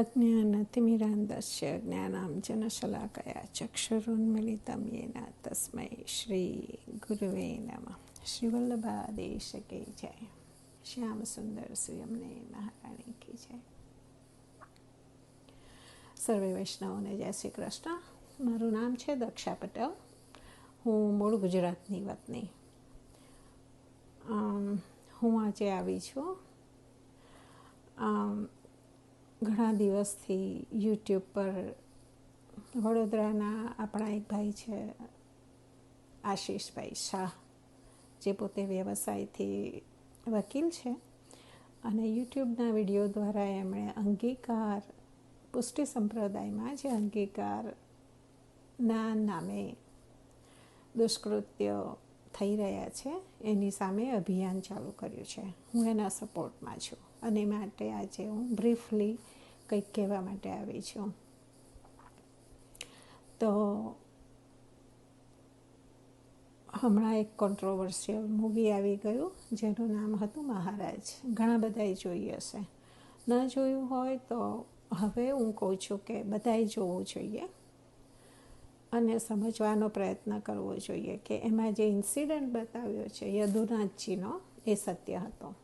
અજ્ઞાનતિ મિરાંદસ્ય જ્ઞાનાંજન શલાકયા ચક્ષુરુન્મિલિતમ યેના તસ્મય શ્રી ગુરુવે નમ શ્રી વલ્લભાદેશ કે જય શ્યામ સુંદર શ્રી મહારાણી કી જય સર્વે વૈષ્ણવોને જય શ્રી કૃષ્ણ મારું નામ છે દક્ષા પટેલ હું મૂળ ગુજરાતની વતની. હું આજે આવી છું. ઘણા દિવસથી યુટ્યુબ પર વડોદરાના આપણા એક ભાઈ છે, આશીષભાઈ શાહ, જે પોતે વ્યવસાયથી વકીલ છે. અને યુટ્યુબના વીડિયો દ્વારા એમણે અંગીકાર, પુષ્ટિ સંપ્રદાયમાં જે અંગીકારના નામે દુષ્કૃત્યો થઈ રહ્યા છે, એની સામે અભિયાન ચાલુ કર્યું છે. હું એના સપોર્ટમાં છું. અને માટે આજે હું બ્રીફલી કંઈક કહેવા માટે આવી છું. તો હમણાં એક કોન્ટ્રોવર્સિયલ મૂવી આવી ગયું, જેનું નામ હતું મહારાજ. ઘણા બધાએ જોઈ હશે. ન જોયું હોય તો હવે હું કહું છું કે બધાએ જોવું જોઈએ અને સમજવાનો પ્રયત્ન કરવો જોઈએ કે એમાં જે ઇન્સિડન્ટ બતાવ્યો છે યદુનાથજીનો એ સત્ય હતો.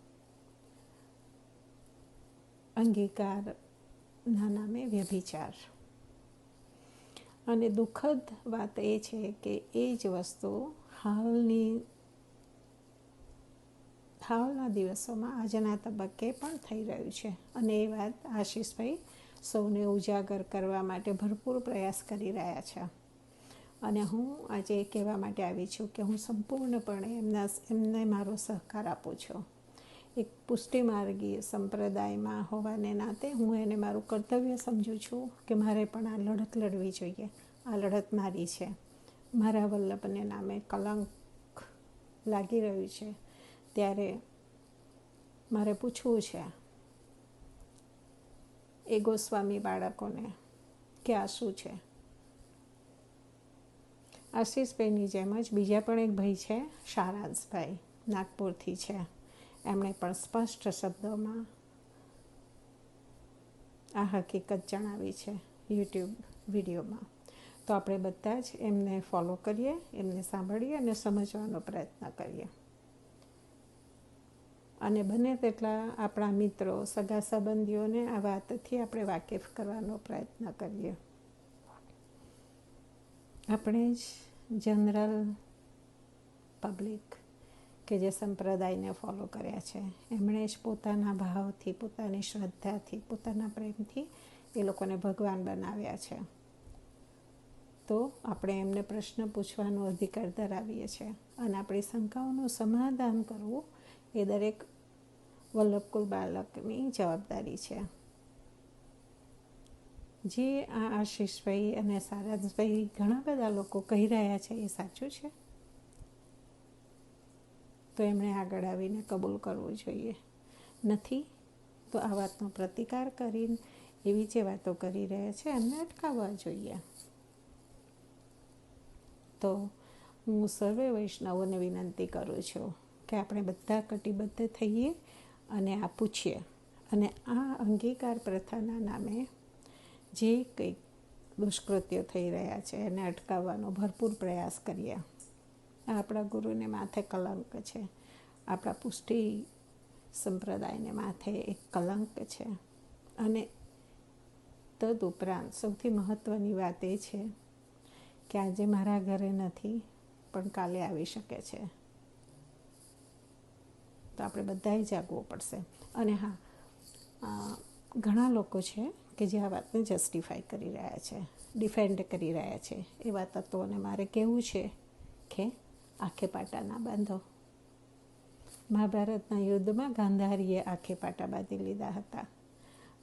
અંગીકારના નામે વ્યભિચાર. અને દુઃખદ વાત એ છે કે એ જ વસ્તુ હાલની, હાલના દિવસોમાં આજના તબક્કે પણ થઈ રહ્યું છે. અને એ વાત આશીષભાઈ સૌને ઉજાગર કરવા માટે ભરપૂર પ્રયાસ કરી રહ્યા છે. અને હું આજે કહેવા માટે આવી છું કે હું સંપૂર્ણપણે એમના, એમને મારો સહકાર આપું છું. એક પુષ્ટિમાર્ગીય સંપ્રદાયમાં હોવાને નાતે હું એને મારું કર્તવ્ય સમજું છું કે મારે પણ આ લડત લડવી જોઈએ. આ લડત મારી છે. મારા વલ્લભને નામે કલંક લાગી રહ્યું છે. ત્યારે મારે પૂછવું છે, એ ગોસ્વામી બાળકોને કે આ શું છે? આશીષભાઈની જેમ જ બીજા પણ એક ભાઈ છે, શારાંશભાઈ, નાગપુરથી છે. એમણે પણ સ્પષ્ટ શબ્દોમાં આ હકીકત જણાવી છે યુટ્યુબ વિડીયોમાં. તો આપણે બધા જ એમને ફોલો કરીએ, એમને સાંભળીએ અને સમજવાનો પ્રયત્ન કરીએ. અને બને તેટલા આપણા મિત્રો, સગા સંબંધીઓને આ વાતથી આપણે વાકેફ કરવાનો પ્રયત્ન કરીએ. આપણે જ જનરલ પબ્લિક કે જે સંપ્રદાયને ફોલો કર્યા છે. એમણે જ પોતાના ભાવથી, પોતાની શ્રદ્ધાથી, પોતાના પ્રેમથી એ લોકોને ભગવાન બનાવ્યા છે. તો આપણે એમને પ્રશ્ન પૂછવાનો અધિકાર ધરાવીએ છીએ અને આપણી શંકાઓનું સમાધાન કરવું એ દરેક વલ્લભકુલ બાળકની જવાબદારી છે. જે આ આશીષભાઈ અને સારાંશભાઈ ઘણા બધા લોકો કહી રહ્યા છે એ સાચું છે? તો એમણે આગળ આવીને કબૂલ કરવું જોઈએ. નથી તો આ વાતનો પ્રતિકાર કરીને એવી જે વાતો કરી રહ્યા છે, એમને અટકાવવા જોઈએ. તો હું સર્વે વૈષ્ણવોને વિનંતી કરું છું કે આપણે બધા કટિબદ્ધ થઈએ અને આ પૂછીએ. અને આ અંગીકાર પ્રથાના નામે જે કંઈક દુષ્કૃત્યો થઈ રહ્યા છે, એને અટકાવવાનો ભરપૂર પ્રયાસ કરીએ. આપણા ગુરુને માથે કલંક છે. આપણા પુષ્ટિ સંપ્રદાયને માથે એક કલંક છે. અને તદ ઉપરાંત સૌથી મહત્ત્વની વાત એ છે કે આજે મારા ઘરે નથી, પણ કાલે આવી શકે છે. તો આપણે બધાએ જાગવું પડશે. અને હા ઘણા લોકો છે કે જે આ વાતને જસ્ટિફાઈ કરી રહ્યા છે ડિફેન્ડ કરી રહ્યા છે. એવા તત્વોને મારે કહેવું છે કે આંખે પાટા ના બાંધો. મહાભારતના યુદ્ધમાં ગાંધારીએ આંખે પાટા બાંધી લીધા હતા.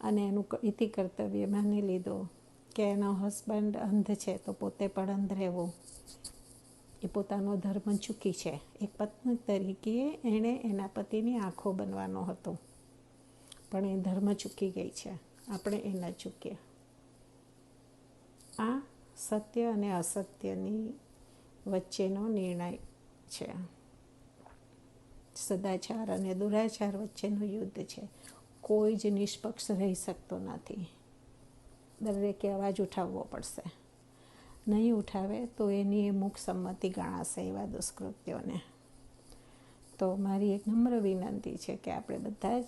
અને એનું ઇતિ કર્તવ્ય માની લીધો કે એનો હસબન્ડ અંધ છે તો પોતે પણ અંધ રહેવું. એ પોતાનો ધર્મ ચૂકી છે. એક પત્ની તરીકે એણે એના પતિની આંખો બનવાનો હતો. પણ એ ધર્મ ચૂકી ગઈ છે. આપણે એ ન ચૂકીએ. આ સત્ય અને અસત્યની વચ્ચેનો નિર્ણય છે. સદાચાર અને દુરાચાર વચ્ચેનું યુદ્ધ છે. કોઈ જ નિષ્પક્ષ રહી શકતો નથી. દરેકે અવાજ ઉઠાવવો પડશે. નહીં ઉઠાવે તો એની મુખ સંમતિ ગણાશે એવા દુષ્કૃત્યોને. તો મારી એક નમ્ર વિનંતી છે કે આપણે બધા જ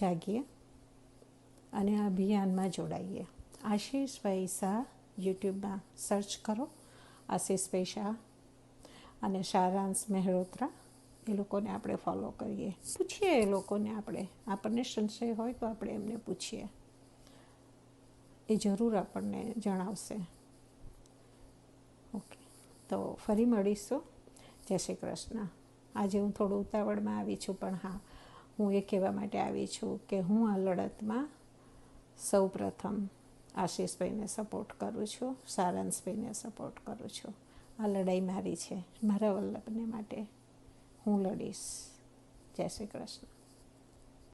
જાગીએ અને અભિયાનમાં જોડાઈએ. આશીષ પૈસા યુટ્યુબમાં સર્ચ કરો. આશીષ પૈસા અને સારાંશ મહેરોત્રા, એ લોકોને આપણે ફોલો કરીએ. પૂછીએ એ લોકોને આપણે. આપણને સંશય હોય તો આપણે એમને પૂછીએ. એ જરૂર આપણને જણાવશે. ઓકે. તો ફરી મળીશું. જય શ્રી કૃષ્ણ. આજે હું થોડું ઉતાવળમાં આવી છું, પણ હા, હું એ કહેવા માટે આવી છું કે હું આ લડતમાં સૌ પ્રથમ આશીષભાઈને સપોર્ટ કરું છું, સારાંશભાઈને સપોર્ટ કરું છું. આ લડાઈ મારી છે, મારા વલ્લભને માટે. હું લડીશ. જય શ્રી કૃષ્ણ.